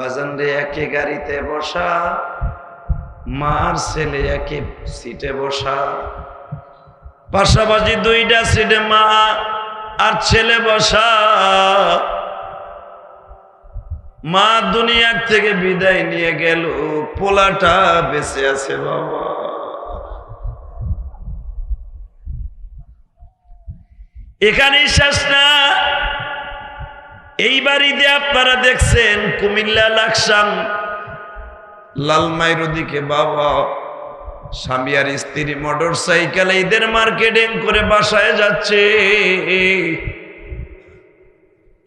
বাজান রে একে গাড়িতে বসা, মার ছেলে একে সিটে বসা। পাশাপাশি দুইটা সিটে মা আর ছেলে বসা। মা দুনিয়ার থেকে বিদায় নিয়ে গেল, পোলাটা বেঁচে আছে বাবা। এখানেই শেষ না। এই বাড়িতে আপনারা দেখছেন কুমিল্লা লাকসাম। লালমাইর দিকে বাবা, স্বামী আর স্ত্রী মোটর সাইকেল ঈদের মার্কেটিং করে বাসায় যাচ্ছে।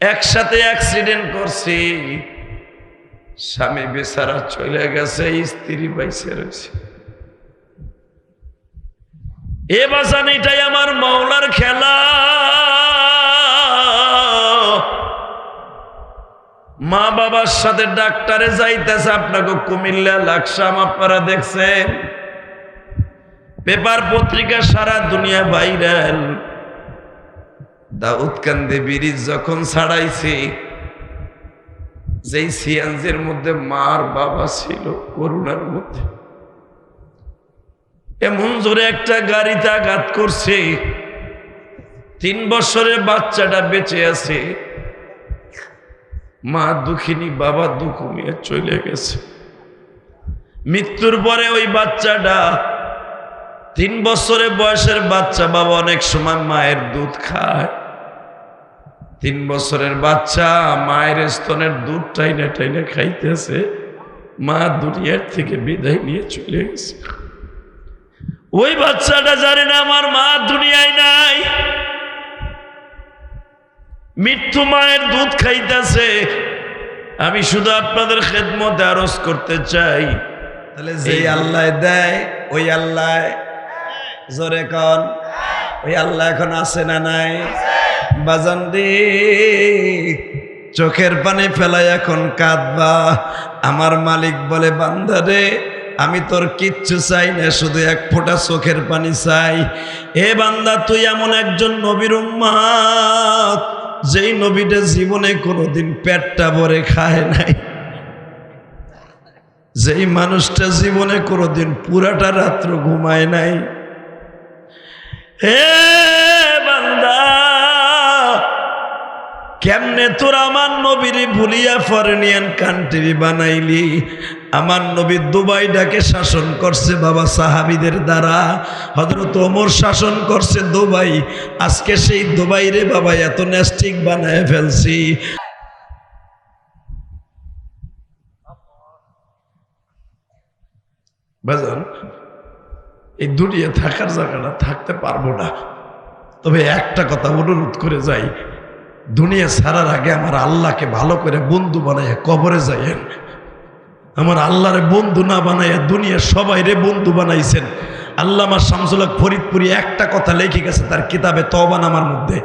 একসাথে অ্যাক্সিডেন্ট করছি। স্বামী বেচারা চলে গেছে, স্ত্রী বাইসে রয়েছে। এ বাসান এটাই আমার মাওলার খেলা। মা বাবার সাথে ডাক্তারে যাইতেছে, আপনাকে কুমিল্লা, লাকসাম আপনারা দেখছেন। পেপার পত্রিকা সারা দুনিয়া ভাইরাল। দাউদ কান্দে ব্রিজ যখন ছাড়াইছে, যেই সিয়ানজের মধ্যে মার বাবা ছিল, করুণার মধ্যে। এমন জোরে একটা গাড়িতে আঘাত করছে, তিন বছরের বাচ্চাটা বেঁচে আছে। মা দুঃখিনী, বাবা দুঃখ নিয়ে চলে গেছে। মৃত্যুর পরে ওই বাচ্চাটা, তিন বছরের বয়সের বাচ্চা, বাবা অনেক সময় মায়ের দুধ খায়। তিন বছরের বাচ্চা মায়ের স্তনের দুধ টাইনে টাইনে খাইতেছে। মা দুনিয়ার থেকে বিদায় নিয়ে চলে গেছে। ওই বাচ্চাটা জানে না, আমার মা দুনিয়ায় নাই। মৃত্যু মায়ের দুধ খাইতেছে। আমি শুধু আপনাদের খেদমতে আরজ করতে চাই। তাহলে যে আল্লাহ দেয় ওই আল্লাহ জোরে কন। ওই আল্লাহ এখন আছে না নাই? বাজান দি চোখের পানি ফেলাই এখন কাঁদবা। আমার মালিক বলে বান্দা রে আমি তোর কিচ্ছু চাই না শুধু এক ফোঁটা চোখের পানি চাই। এ বান্দা তুই এমন একজন নবীর উম্মাদ। যেই নবীটা জীবনে কোনোদিন পেটটা ভরে খায় নাই। যেই মানুষটা জীবনে কোনোদিন পুরাটা রাত্র ঘুমায় নাই। হে বান্দা, কেমনে তোর আমার নবীরে ভুলিয়া ফরেনিয়ান কান্ট্রি বানাইলি? আমার নবী দুবাইটাকে শাসন করছে বাবা সাহাবিদের দ্বারা। হজরত ওমর শাসন করছে দুবাই। আজকে সেই দুবাই রে বাবা, এত ন্যাস্টিক বানায় ফেলছি। এই দুনিয়া থাকার জায়গাটা থাকতে পারব না। তবে একটা কথা অনুরোধ করে যাই। দুনিয়া ছাড়ার আগে আমার আল্লাহকে ভালো করে বন্ধু বানাইয়া কবরে যাইয়েন। আমার আল্লাহরে বন্ধু না বানাইয়া দুনিয়ার সবাই রে বন্ধু বানাইছেন। আল্লাহ আমার শামসুল্লাহ ফরিদপুরি একটা কথা লেখে গেছে তার কিতাবে তবান আমার মধ্যে!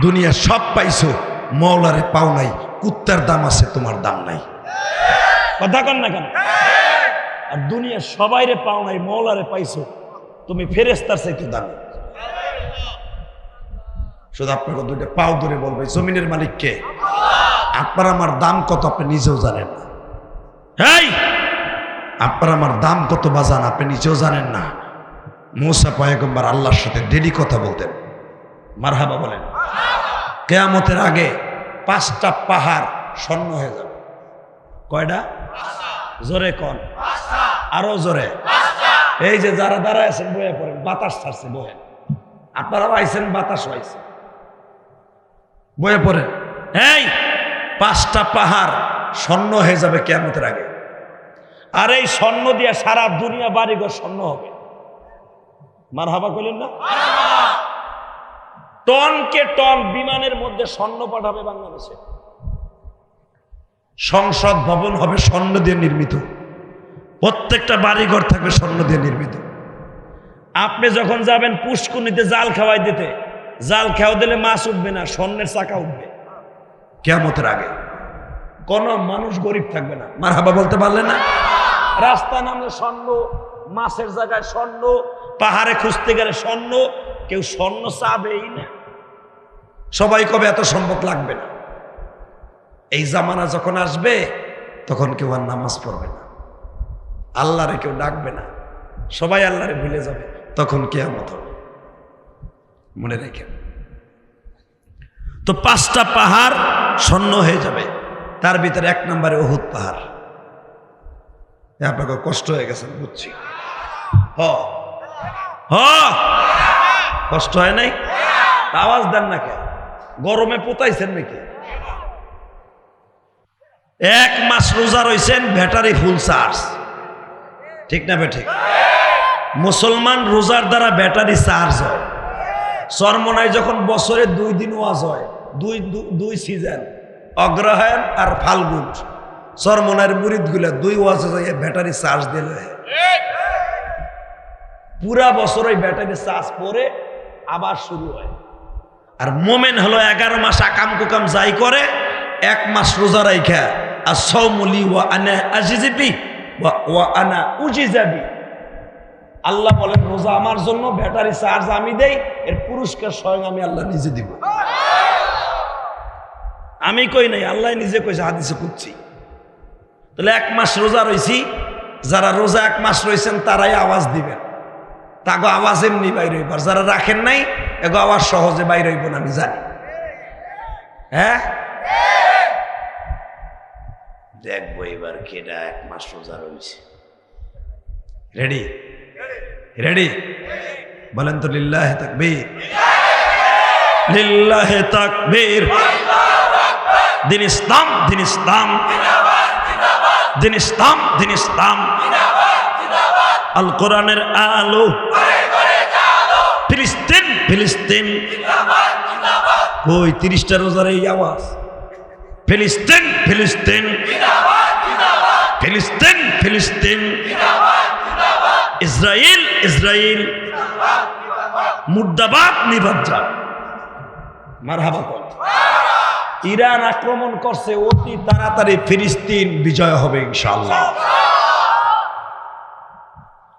দুনিয়া সব পাইছো মৌলারে পাও নাই কুত্তার দাম আছে তোমার দাম নাই। কথা কন না কেন? আর দুনিয়া সবাই রে পাও নাই মৌলারে পাইছো তুমি ফেরেস্তার চাইতে দামি। শুধু আপনাকে দুইটা পাও ধরে বলবে জমিনের মালিক কে আপনার আমার দাম কত আপনি নিজেও জানেন না। এই আপনার আমার দাম কত বাজান আপনি নিজেও জানেন না। মৌসা পয়গম্বর আল্লাহর সাথে ডেলি কথা বলতেন। মারহাবা বলেন কেয়ামতের আগে পাঁচটা পাহাড় স্বর্ণ হয়ে যাবে। কয়টা? জোরে কন। আরও জোরে। এই যে যারা দাঁড়ায় আছেন বয়ে পড়েন বাতাস ছাড়ছে বয়ে আপনারাও আইছেন বাতাস আইছেন বয়ে পড়েন এই পাঁচটা পাহাড় স্বর্ণ হয়ে যাবে কেয়ামতের আগে। আর এই স্বর্ণ দিয়ে সারা দুনিয়া বাড়িঘর স্বর্ণ হবে। মার হাবা করলেন না টনকে টন বিমানের মধ্যে স্বর্ণ পাঠাবে বাংলাদেশে। সংসদ ভবন হবে স্বর্ণ দিয়ে নির্মিত। প্রত্যেকটা বাড়িঘর থাকবে স্বর্ণ দিয়ে নির্মিত। আপনি যখন যাবেন পুষ্কুনিতে জাল খাওয়াই দিতে, জাল খাওয়া দিলে মাছ উঠবে না, স্বর্ণের চাকা উঠবে। কেমতের আগে। কোন মানুষ গরিব থাকবে না। মার হাবা বলতে পারলে না? রাস্তা নামলে স্বর্ণ, মাছের জায়গায় স্বর্ণ, পাহাড়ে খুঁজতে গেলে স্বর্ণ, কেউ স্বর্ণ চাবেই না। সবাই কবে এত সম্পদ লাগবে না? এই জামানা যখন আসবে, তখন কেউ আর নামাজ পড়বে না। আল্লাহরে কেউ ডাকবে না। সবাই আল্লাহরে ভুলে যাবে, তখন কেয়ামত হবে। মনে রেখেন। তো পাঁচটা পাহাড় স্বর্ণ হয়ে যাবে। তার ভিতরে এক নম্বরে অহুত পাহাড়। আপনাকে কষ্ট হয়ে গেছে, বুঝছি। হ। কষ্ট হয় নাই? আওয়াজ দেন না কে গরমে পোতাইছেন নাকি? এক মাস রোজা রয়েছেন ব্যাটারি ফুল চার্জ। ঠিক না বেঠিক? মুসলমান রোজার দ্বারা ব্যাটারি চার্জ হয়। চরমনায় যখন বছরে দুই দিন ওয়াজ হয়, দুই দুই সিজন অগ্রহায়ণ আর ফাল্গুন। চরমনায়ের মুরিদগুলা দুই ওয়াজ হয়ে ব্যাটারি চার্জ দিলে। পুরা বছর ওই ব্যাটারি চার্জ পরে আবার শুরু হয়। আর মোমেন হলো এগারো মাস আকাম কুকাম যাই করে, এক মাস রোজা রাইখা আর সৌমলি ওয়া আনা আজিজিবি ওয়া আনা উজি যাবি আল্লাহ বলেন, রোজা আমার জন্য, ব্যাটারি চার্জ আমি দেই, এর পুরস্কার স্বয়ং আমি আল্লাহ নিজে দিব। আমি কই নাই, আল্লাহ নিজে কইছে, হাদিসে খুঁজছি তাহলে এক মাস রোজা রইছি, যারা রোজা এক মাস রয়েছেন তারাই আওয়াজ দিবেন। তাগো আওয়াজ এমনি বাইর হইবার যারা রাখেন নাই, এগো আওয়াজ সহজে বাইর হইব না, আমি জানি। হ্যাঁ? দেখব এবার কেডা এক মাস রোজা রয়েছে রেডি রেডি বলেন তো, লিল্লাহে তাকবীর। লিল্লাহে তাকবীর। দিন ইসলাম দিন ইসলাম। দিন ইসলাম দিন ইসলাম। আল কোরআনের আলো। ফিলিস্তিন ফিলিস্তিন। ওই তিরিশটা রোজার এই আওয়াজ। ফিলিস্তিন ফিলিস্তিন। ফিলিস্তিন ফিলিস্তিন। ইসরায়েল ইসরায়েল মুর্দাবাদ নিবাজ্জা মারহাবা কর ইরান আক্রমণ করছে অতি তাড়াতাড়ি, ফিলিস্তিন বিজয় হবে ইনশাল্লাহ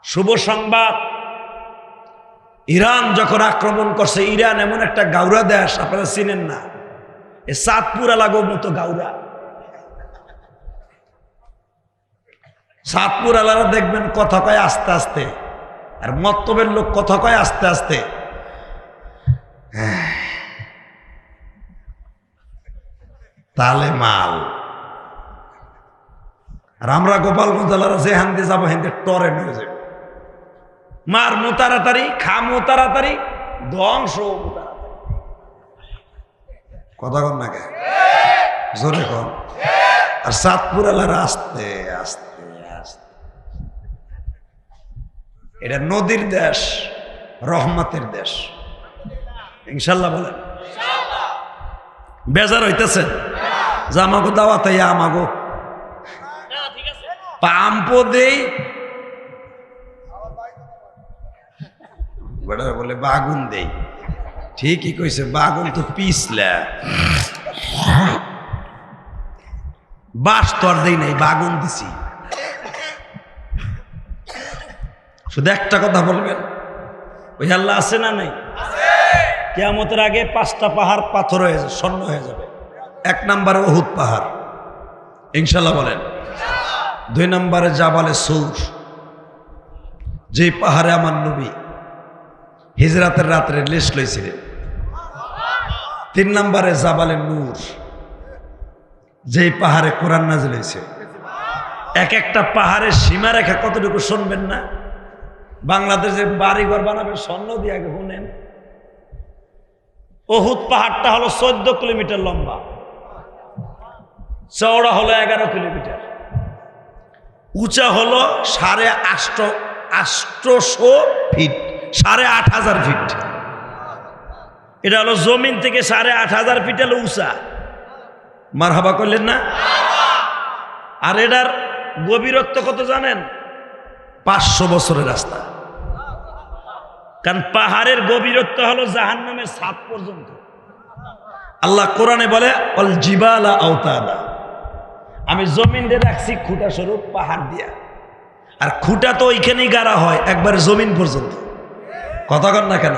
শুভ সংবাদ। ইরান যখন আক্রমণ করছে, ইরান এমন একটা গাউরা দেশ, আপনারা চিনেন না। এ সাতপুর এলাকার মতো গাউরা। সাতপুর এলাকা দেখবেন কথা কয় আস্তে আস্তে, আর মত্তবের লোক কথা কয় আস্তে আস্তে। তালে মাল। আর আমরা গোপালগঞ্জ জেলার যে হান্দি যাব হেন্দে টরে নিয়ে যাব। মার মো তাড়াতাড়ি খামো তাড়াতাড়ি ধ্বংস কথা কন না কে? জোরে কন। আর সাতপুর এলার আস্তে আস্তে আস্তে। এটা নদীর দেশ রহমতের দেশ। ইনশাল্লাহ বলেন। বেজার হইতেছে। যে আমাগো দাওয়াত আমাগো। পাম্পো দেই। বলে বাগুন দেই। ঠিকই কইছে বাগুন তো পিছলা। বাস তর দেই নাই বাগুন দিছি। শুধু একটা কথা বলবেন ওই আল্লাহ আছে না নাই? কেয়ামতের আগে পাঁচটা পাহাড় পাথর হয়ে যাবে স্বর্ণ হয়ে যাবে। এক নম্বরে অহুত পাহাড়। ইনশাল্লাহ বলেন। দুই নম্বরে জাবালে সৌর। যে পাহাড়ে আমার নবী হিজরাতের রাত্রে লেশ লইছিলেন। তিন নম্বরে জাবালে নূর। যেই পাহাড়ে কোরআন নাজিল হয়েছে এক একটা পাহাড়ের সীমা রেখা কতটুকু শুনবেন না? বাংলাদেশে বাড়িঘর বানাবে স্বর্ণ দিয়ে আগে শুনেন। অহুত পাহাড়টা হলো চোদ্দ কিলোমিটার লম্বা। চওড়া হলো এগারো কিলোমিটার। উঁচা হলো সাড়ে আষ্ট, আষ্টশো ফিট, সাড়ে আট হাজার ফিট। এটা হলো জমিন থেকে সাড়ে আট হাজার ফিট হলো উঁচা। মার হাবা করলেন না? আর এটার গভীরত্ব কত জানেন? পাঁচশো বছরের রাস্তা। কারণ পাহাড়ের গভীরত্ব হলো জাহান্নামের সাত পর্যন্ত। আল্লাহ কোরআনে বলে অল জিবালা আওতাদা। আমি জমিন দিয়ে রাখছি খুঁটা স্বরূপ পাহাড় দিয়া। আর খুঁটা তো ওইখানেই গাড়া হয়, একবার জমিন পর্যন্ত। কথা কর না কেন?